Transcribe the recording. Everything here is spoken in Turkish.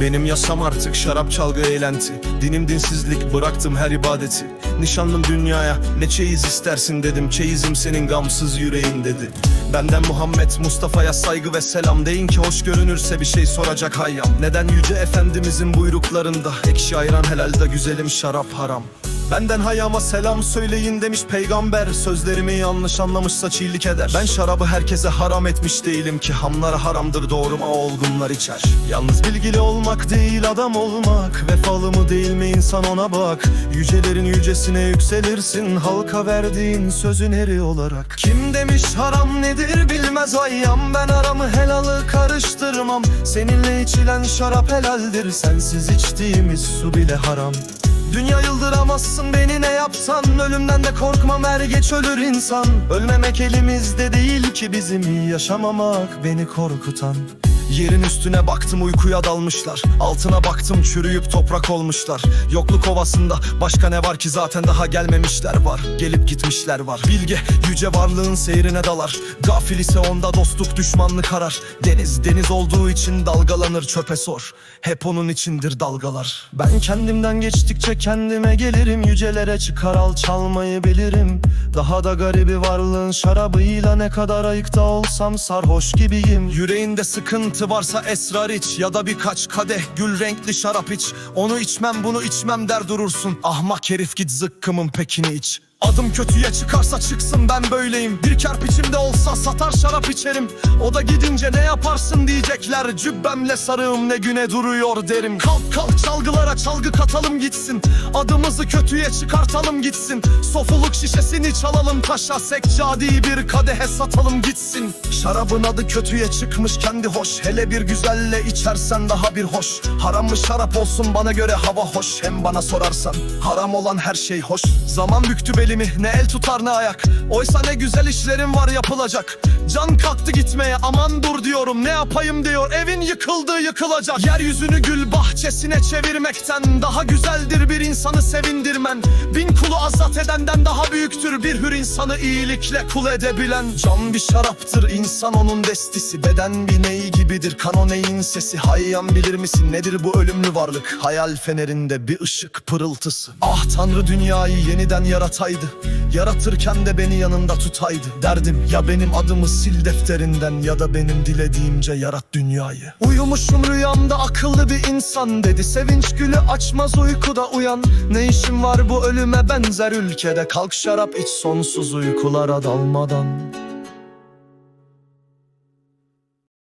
Benim yaşam artık şarap çalgı eğlenti. Dinim dinsizlik bıraktım her ibadeti. Nişanlım dünyaya ne çeyiz istersin dedim. Çeyizim senin gamsız yüreğin dedi. Benden Muhammed Mustafa'ya saygı ve selam. Deyin ki hoş görünürse bir şey soracak hayyam. Neden yüce efendimizin buyruklarında Ekşi ayran helalde güzelim şarap haram Benden hayama selam söyleyin demiş peygamber. Sözlerimi yanlış anlamışsa çiğlik eder. Ben şarabı herkese haram etmiş değilim ki. Hamlara haramdır doğru mu olgunlar içer. Yalnız bilgili olmak değil adam olmak. Vefalı mı değil mi insan ona bak. Yücelerin yücesine yükselirsin. Halka verdiğin sözün eri olarak. Kim demiş haram nedir bilmez ayyam. Ben aramı helalı karıştırmam. Seninle içilen şarap helaldir. Sensiz içtiğimiz su bile haram Dünya yıldıramazsın beni ne yapsan? Ölümden de korkmam er geç ölür insan. Ölmemek elimizde değil ki bizim. Yaşamamak beni korkutan Yerin üstüne baktım uykuya dalmışlar. Altına baktım çürüyüp toprak olmuşlar. Yokluk ovasında başka ne var ki zaten daha gelmemişler var. Gelip gitmişler var. Bilge yüce varlığın seyrine dalar. Gafil ise onda dostluk düşmanlık arar. Deniz deniz olduğu için dalgalanır çöpe sor. Hep onun içindir dalgalar. Ben kendimden geçtikçe kendime gelirim. Yücelere çıkar al çalmayı bilirim. Daha da garibi varlığın şarabıyla Ne kadar ayıkta olsam sarhoş gibiyim. Yüreğinde sıkıntı varsa esrar iç Ya da birkaç kadeh gül renkli şarap iç. Onu içmem bunu içmem der durursun. Ahmak herif git zıkkımın pekini iç Adım kötüye çıkarsa çıksın ben böyleyim. Bir kerpiçimde olsa satar şarap içerim. O da gidince ne yaparsın diyecekler. Cübbemle sarığım ne güne duruyor derim. Kalk kalk çalgılara çalgı katalım gitsin. Adımızı kötüye çıkartalım gitsin. Sofuluk şişesini çalalım taşa. Seccadiyi bir kadehe satalım gitsin. Şarabın adı kötüye çıkmış kendi hoş. Hele bir güzelle içersen daha bir hoş. Haram mı şarap olsun bana göre hava hoş. Hem bana sorarsan haram olan her şey hoş. Zaman büktü belimi ne el tutar ne ayak. Oysa ne güzel işlerim var yapılacak. Can kalktı gitmeye aman dur diyorum Ne yapayım diyor. Evin yıkıldı yıkılacak. Yeryüzünü gül bahçesine çevirmekten Daha güzeldir bir insanı sevindirmen. Bin kulu azat edenden daha büyüktür Bir hür insanı iyilikle kul edebilen. Can bir şaraptır insan onun destisi. Beden bir ney gibidir kan o neyin sesi. Hayyan bilir misin nedir bu ölümlü varlık? Hayal fenerinde bir ışık pırıltısı. Ah tanrı dünyayı yeniden yarataydı Yaratırken de beni yanında tutaydı. Derdim ya benim adımı sil defterinden Ya da benim dilediğimce yarat dünyayı. Uyumuşum rüyamda akıllı bir insan dedi. Sevinç gülü açmaz uykuda uyan. Ne işim var bu ölüme benzer ülkede? Kalk şarap iç sonsuz uykulara dalmadan